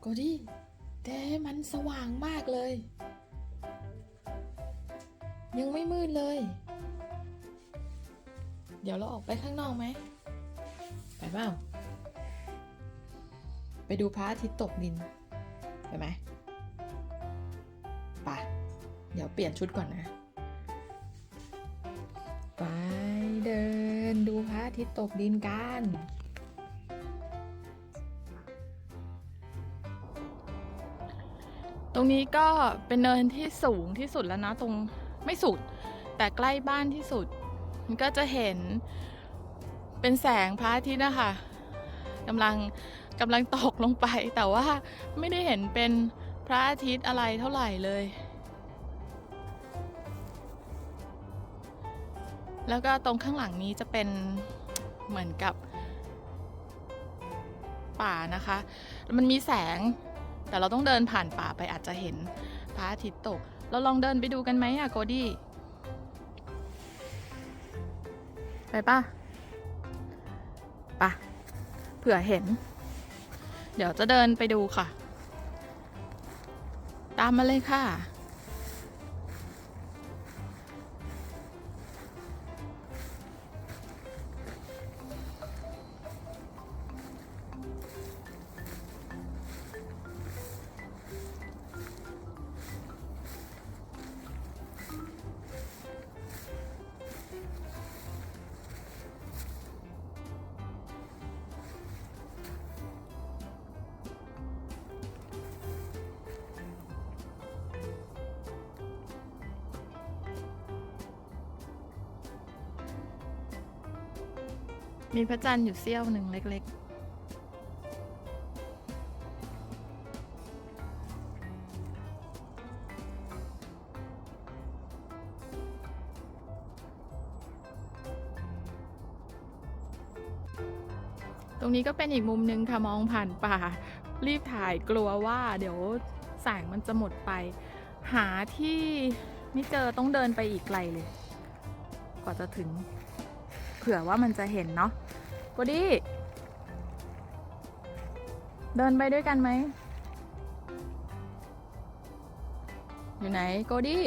โกดี้แต่มันสว่างมากเลย ยังไม่มืดเลย เดี๋ยวเราออกไปข้างนอกไหม ไปเปล่าไปดูพระอาทิตย์ตกดิน ไปไหมไปเดี๋ยวเปลี่ยนชุดก่อนนะ ไปเดินดูพระอาทิตย์ตกดินกัน รงนี้ก็เป็นเนินที่สูงที่สุดแล้วนะตรงไม่สุด แต่ใกล้บ้านที่สุด มันก็จะเห็นเป็นแสงพระอาทิตย์นะคะกำลังกำลังตกลงไป แต่ว่าไม่ได้เห็นเป็นพระอาทิตย์อะไรเท่าไหร่เลย แล้วก็ตรงข้างหลังนี้จะเป็นเหมือนกับป่านะคะ มันมีแสง แต่เราต้องเดินผ่านป่าไปอาจจะเห็นพระอาทิตย์ตก เราลองเดินไปดูกันไหมอะโกดี้ไปป่ะป่ะเผื่อเห็น เดี๋ยวจะเดินไปดูค่ะ ตามมาเลยค่ะ มีพระจันทร์อยู่เสี้ยวหนึ่งเล็กๆ ตรงนี้ก็เป็นอีกมุมหนึ่งค่ะ มองผ่านป่า รีบถ่ายกลัวว่า เดี๋ยวแสงมันจะหมดไป หาที่ไม่เจอต้องเดินไปอีกไกลเลย กว่าจะถึง เผื่อว่ามันจะเห็นเนาะโกดี้เดินไปด้วยกันไหม อยู่ไหนโกดี้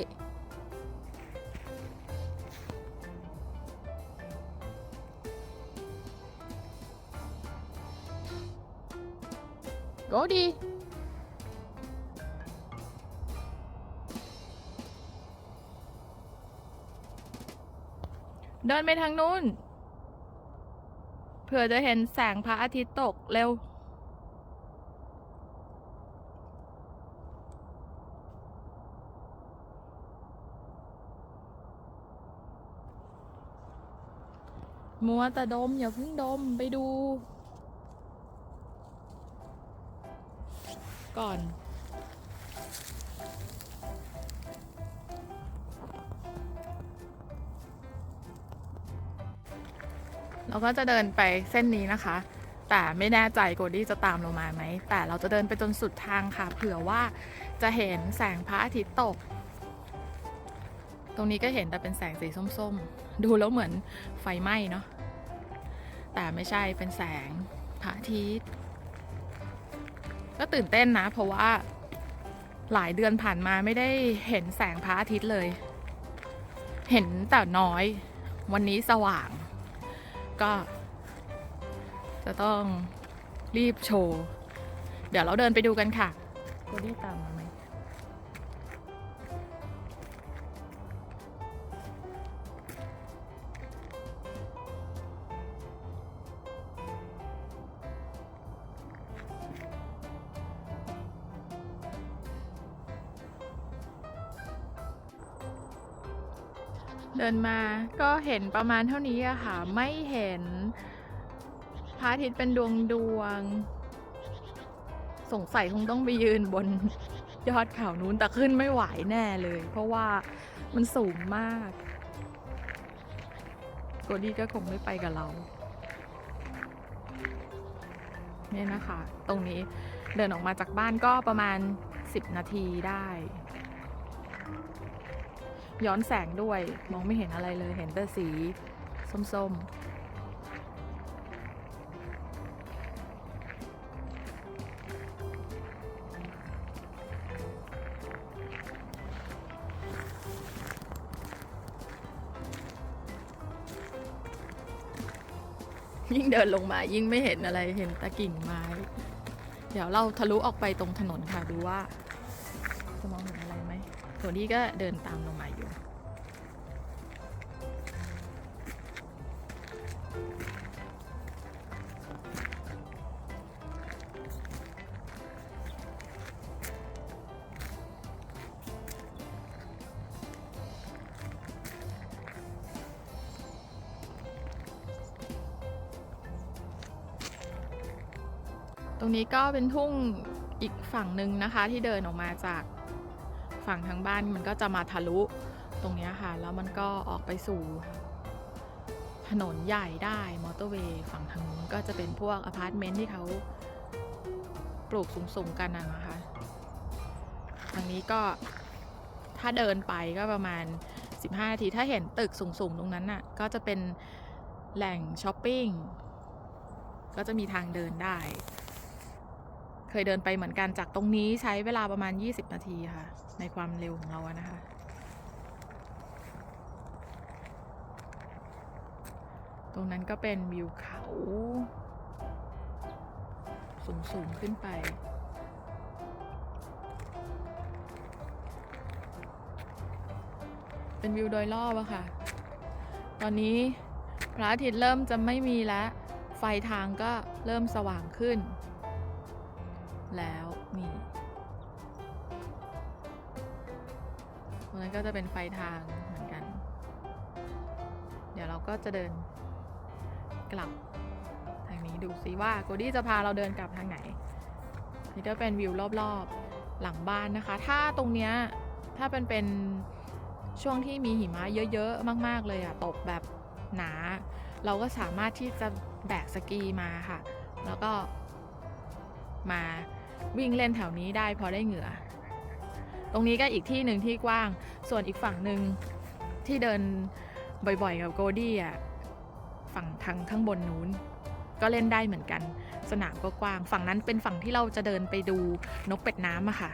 โกดี้ เดินไปทางนู้นเผื่อจะเห็นแสงพระอาทิตย์ตกเร็ว มัวแต่ดม อย่าเพิ่งดมไปดู ก่อน เราก็จะเดินไปเส้นนี้นะคะ แต่ไม่แน่ใจโกดี้จะตามเรามาไหม แต่เราจะเดินไปจนสุดทางค่ะ เผื่อว่าจะเห็นแสงพระอาทิตย์ตก ตรงนี้ก็เห็นแต่เป็นแสงสีส้มๆ ดูแล้วเหมือนไฟไหม้เนาะ แต่ไม่ใช่เป็นแสงพระอาทิตย์ ก็ตื่นเต้นนะ เพราะว่าหลายเดือนผ่านมาไม่ได้เห็นแสงพระอาทิตย์เลย เห็นแต่น้อย วันนี้สว่าง ก็ จะต้องรีบโชว์ เดี๋ยวเราเดินไปดูกันค่ะโคดี้ตามมาไหม เดินมาก็เห็นประมาณเท่านี้อะค่ะ ไม่เห็นพระอาทิตย์เป็นดวงดวง สงสัยคงต้องไปยืนบนยอดเขานู้นแต่ขึ้นไม่ไหวแน่เลย เพราะว่ามันสูงมาก โกดี้ก็คงไม่ไปกับเราเนี่ยนะคะ ตรงนี้เดินออกมาจากบ้านก็ประมาณ 10 นาทีได้ ย้อนแสงด้วย มองไม่เห็นอะไรเลย เห็นแต่สีส้มๆ ยิ่งเดินลงมายิ่งไม่เห็นอะไร เห็นตะกิ่งไม้ เดี๋ยวเราทะลุออกไปตรงถนนค่ะ ดูว่าจะมองเห็นอะไรไหมตัวนี้ก็เดินตามลงมาอยู่ รงนี้ก็เป็นทุ่งอีกฝั่งหนึ่งนะคะ ที่เดินออกมาจากฝั่งทางบ้านมันก็จะมาทะลุตรงนี้ค่ะ แล้วมันก็ออกไปสู่ ถนนใหญ่ได้มอเตอร์เวย์ฝั่งทางนู้นก็จะเป็นพวกอพาร์ตเมนต์ที่เขาปลูกสูงๆกันนะนะคะทางนี้ก็ถ้าเดินไปก็ประมาณ 15 นาที ถ้าเห็นตึกสูงๆ ตรงนั้นน่ะ ก็จะเป็นแหล่งช้อปปิ้ง ก็จะมีทางเดินได้ เคยเดินไปเหมือนกันจากตรงนี้ใช้เวลาประมาณ 20 นาทีค่ะ ในความเร็วของเรานะคะ ตรงนั้นก็เป็นวิวเขา สูง ๆ ขึ้นไปเป็นวิวโดยรอบอะค่ะ ตอนนี้พระอาทิตย์เริ่มจะไม่มีแล้ว ไฟทางก็เริ่มสว่างขึ้น แล้วนี่ตรงนั้นก็จะเป็นไฟทางเหมือนกัน เดี๋ยวเราก็จะเดินกลับทางนี้ดูซิว่าโกดี้จะพาเราเดินกลับทางไหน นี่ก็เป็นวิวรอบๆหลังบ้านนะคะ ถ้าตรงเนี้ยถ้าเป็นเป็นช่วงที่มีหิมะเยอะๆ มาก ๆ เลยอะตกแบบหนา เราก็สามารถที่จะแบกสกีมาค่ะ แล้วก็มา วิ่งเล่นแถวนี้ได้พอได้เหงื่อ ตรงนี้ก็อีกที่หนึ่งที่กว้าง ส่วนอีกฝั่งหนึ่งที่เดินบ่อยๆ กับโกดี้อะฝั่งทางข้างบนนู้น ก็เล่นได้เหมือนกัน สนามก็กว้าง ฝั่งนั้นเป็นฝั่งที่เราจะเดินไปดูนกเป็ดน้ำอะค่ะ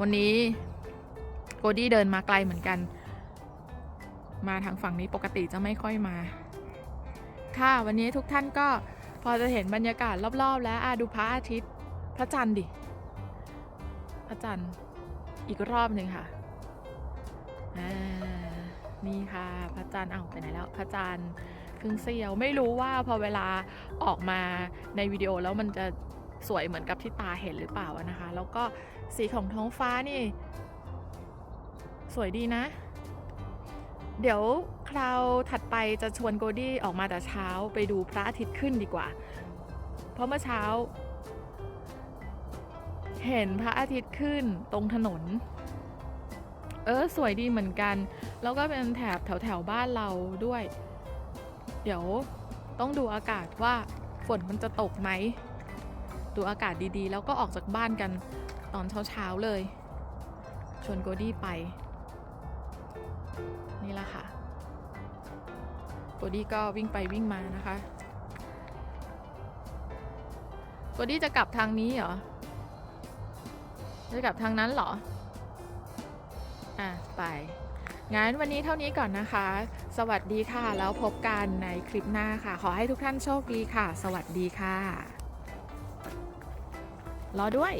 วันนี้โกดี้เดินมาไกลเหมือนกัน มาทางฝั่งนี้ปกติจะไม่ค่อยมา ค่ะวันนี้ทุกท่านก็พอจะเห็นบรรยากาศรอบๆ แล้วอะดูพระอาทิตย์ พระจันทร์ดิ พระจันทร์อีกรอบหนึ่งค่ะนี่ค่ะ พระจันทร์อ้าวไปไหนแล้วพระจันทร์ครึ่งเสี้ยวไม่รู้ว่าพอเวลาออกมาในวิดีโอแล้วมันจะสวยเหมือนกับที่ตาเห็นหรือเปล่าอะนะคะ แล้วก็สีของท้องฟ้านี่ สวยดีนะ เดี๋ยวคราวถัดไปจะชวนโกดี้ออกมาแต่เช้าไปดูพระอาทิตย์ขึ้นดีกว่า เพราะเมื่อเช้า เห็นพระอาทิตย์ขึ้นตรงถนน เออ สวยดีเหมือนกัน แล้วก็เป็นแถบแถวแถวบ้านเราด้วย เดี๋ยวต้องดูอากาศว่าฝนมันจะตกไหม ดูอากาศดีๆ แล้วก็ออกจากบ้านกันตอนเช้าๆเลย ชวนโกดี้ไป นี่ละค่ะ โกดี้ก็วิ่งไปวิ่งมานะคะ โกดี้จะกลับทางนี้เหรอ จะกลับทางนั้นเหรอ อะ ไป งั้นวันนี้เท่านี้ก่อนนะคะ สวัสดีค่ะ แล้วพบกันในคลิปหน้าค่ะ ขอให้ทุกท่านโชคดีค่ะ สวัสดีค่ะ รอด้วย